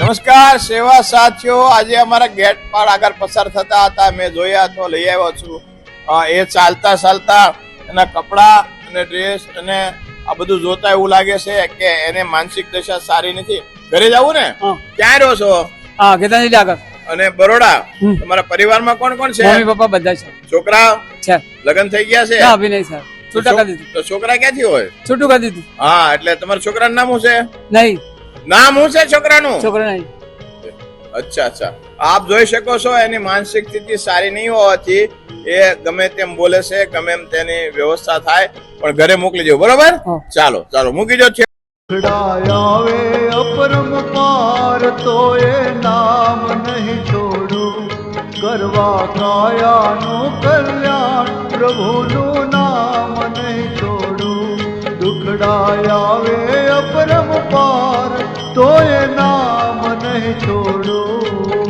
નમસ્કાર સેવા સાથીઓ. આજે અમારા ગેટ પર આગળ પસાર થતા હતા. મેં જોયા તો લઈ આવ્યો છું. એ ચાલતા ચાલતા એના કપડાં અને ડ્રેસ અને આ બધું જોતા એવું લાગે છે કે એને માનસિક દશા સારી નથી. ઘરે જવું ને? ક્યાં રહો છો? હા ગીતાંજલિ આગળ અને બરોડા. તમારા પરિવારમાં કોણ કોણ છે? મમ્મી પપ્પા બધા છે. છોકરા? છે. લગ્ન થઈ ગયા છે? અભિનય સર છૂટા કરી દીધું તો છોકરા ક્યાંથી હોય? છૂટું કરી દીધું હા એટલે તમારા છોકરાનું નામ શું છે? નહીં. નામ શું છે છોકરાનું? છોકરા નહીં. અચ્છા અચ્છા. આપ જોઈ શકો છો એની માનસિક સ્થિતિ સારી નહીં હોવાથી એ ગમે તેમ બોલે છે ગમે એમ તેની વ્યવસ્થા થાય પણ ઘરે મોકલી દો બરોબર? ચાલો ચાલો મૂકી દો છે આવે અપરમ પાર તો એ નામ નહીં છોડું. કરવા કાયાનું કલ્યાણ પ્રભુનું નામ દુખડાય આવે અપરમ પાર તો એ નામ નહીં છોડું.